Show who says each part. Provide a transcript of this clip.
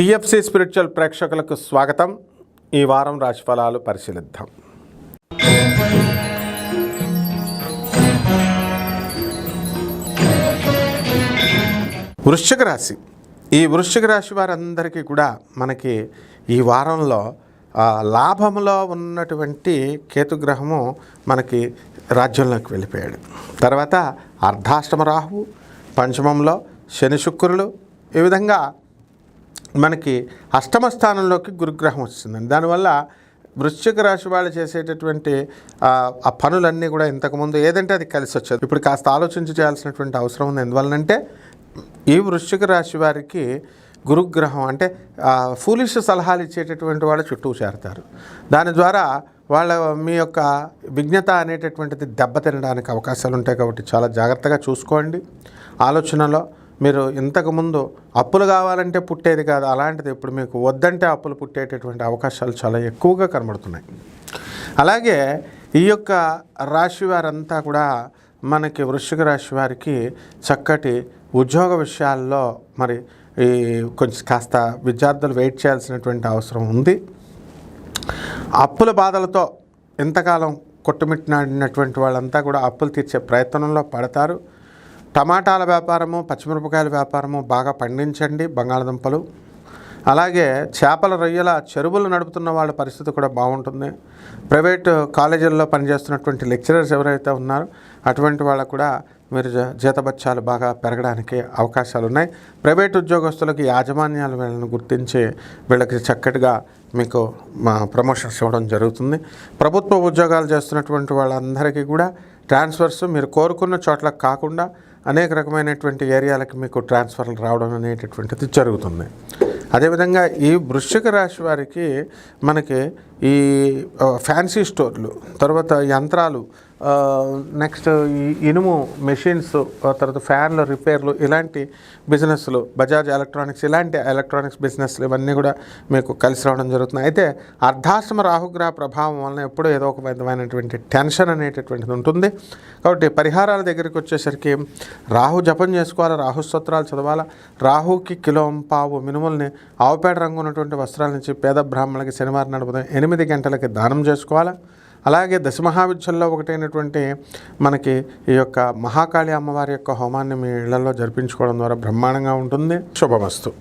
Speaker 1: TFC spiritual ప్రేక్షకులకు స్వాగతం. ఈ వారం రాశిఫలాలు పరిశీలిద్దాం. వృశ్చిక రాశి. ఈ వృశ్చిక రాశి వారందరికీ కూడా మనకి ఈ వారంలో లాభంలో ఉన్నటువంటి కేతుగ్రహము మనకి రాజ్యంలోకి వెళ్ళిపోయాడు. తర్వాత అర్ధాష్టమ రాహువు పంచమంలో శని శుక్రులు ఈ విధంగా మనకి అష్టమ స్థానంలోకి గురుగ్రహం వచ్చిందండి. దానివల్ల వృశ్చిక రాశి వాళ్ళు చేసేటటువంటి ఆ, పనులన్నీ కూడా ఇంతకుముందు ఏదంటే అది కలిసి వచ్చేది. ఇప్పుడు కాస్త ఆలోచించి చేయాల్సినటువంటి అవసరం ఉంది. ఎందువల్లంటే ఈ వృశ్చిక రాశి వారికి గురుగ్రహం అంటే ఫూలిష్ సలహాలు ఇచ్చేటటువంటి వాళ్ళు చుట్టూ చేరతారు. దాని ద్వారా వాళ్ళ మీ యొక్క విజ్ఞత అనేటటువంటిది దెబ్బతినడానికి అవకాశాలు ఉంటాయి కాబట్టి చాలా జాగ్రత్తగా చూసుకోండి. ఆలోచనలో మీరు ఇంతకుముందు అప్పులు కావాలంటే పుట్టేది కాదు అలాంటిది ఇప్పుడు మీకు వద్దంటే అప్పులు పుట్టేటటువంటి అవకాశాలు చాలా ఎక్కువగా కనబడుతున్నాయి. అలాగే ఈ యొక్క రాశి వారంతా కూడా మనకి వృశ్చిక రాశి వారికి చక్కటి ఉద్యోగ విషయాల్లో మరి ఈ కొంచెం కాస్త విద్యార్థులు వెయిట్ చేయాల్సినటువంటి అవసరం ఉంది. అప్పుల బాధలతో ఎంతకాలం కొట్టుమిట్టినటువంటి వాళ్ళంతా కూడా అప్పులు తీర్చే ప్రయత్నంలో పడతారు. టమాటాల వ్యాపారము పచ్చిమిరపకాయల వ్యాపారము బాగా పండించండి బంగాళదుంపలు. అలాగే చేపల రొయ్యల చెరువులు నడుపుతున్న వాళ్ళ పరిస్థితి కూడా బాగుంటుంది. ప్రైవేటు కాలేజీల్లో పనిచేస్తున్నటువంటి లెక్చరర్స్ ఎవరైతే ఉన్నారో అటువంటి వాళ్ళకు కూడా మీరు జ- జీతబత్యాలు బాగా పెరగడానికి అవకాశాలు ఉన్నాయి. ప్రైవేట్ ఉద్యోగస్తులకు యాజమాన్యాలు వీళ్ళని గుర్తించి వీళ్ళకి చక్కటిగా మీకు మా ప్రమోషన్స్ ఇవ్వడం జరుగుతుంది. ప్రభుత్వ ఉద్యోగాలు చేస్తున్నటువంటి వాళ్ళందరికీ కూడా ట్రాన్స్ఫర్స్ మీరు కోరుకున్న చోట్ల కాకుండా అనేక రకమైనటువంటి ఏరియాలకి మీకు ట్రాన్స్ఫర్లు రావడం అనేటటువంటిది జరుగుతుంది. అదేవిధంగా ఈ వృశ్చిక రాశి వారికి మనకి ఈ ఫ్యాన్సీ స్టోర్లు తర్వాత యంత్రాలు నెక్స్ట్ ఈ ఇనుము మెషిన్స్ తర్వాత ఫ్యాన్లు రిపేర్లు ఇలాంటి బిజినెస్లు బజాజ్ ఎలక్ట్రానిక్స్ ఇలాంటి ఎలక్ట్రానిక్స్ బిజినెస్లు ఇవన్నీ కూడా మీకు కలిసి రావడం జరుగుతుంది. అయితే అర్ధాశ్రమ రాహుగ్రహ ప్రభావం వలన ఎప్పుడూ ఏదో ఒక విధమైనటువంటి టెన్షన్ అనేటటువంటిది ఉంటుంది. కాబట్టి పరిహారాల దగ్గరికి వచ్చేసరికి రాహు జపం చేసుకోవాలి? రాహు స్తోత్రాలు చదవాలా? రాహుకి కిలో పావు మినుముల్ని ఆవుపేట రంగు ఉన్నటువంటి వస్త్రాల నుంచి పేద బ్రాహ్మణులకి శనివారం నడుపుతాం ఎనిమిది గంటలకి దానం చేసుకోవాలి? అలాగే దశమహావిద్యల్లో ఒకటైనటువంటి మనకి ఈ యొక్క మహాకాళి అమ్మవారి యొక్క హోమాన్ని మీ ఇళ్ళలో జరిపించుకోవడం ద్వారా బ్రహ్మాండంగా ఉంటుంది. శుభమస్తు.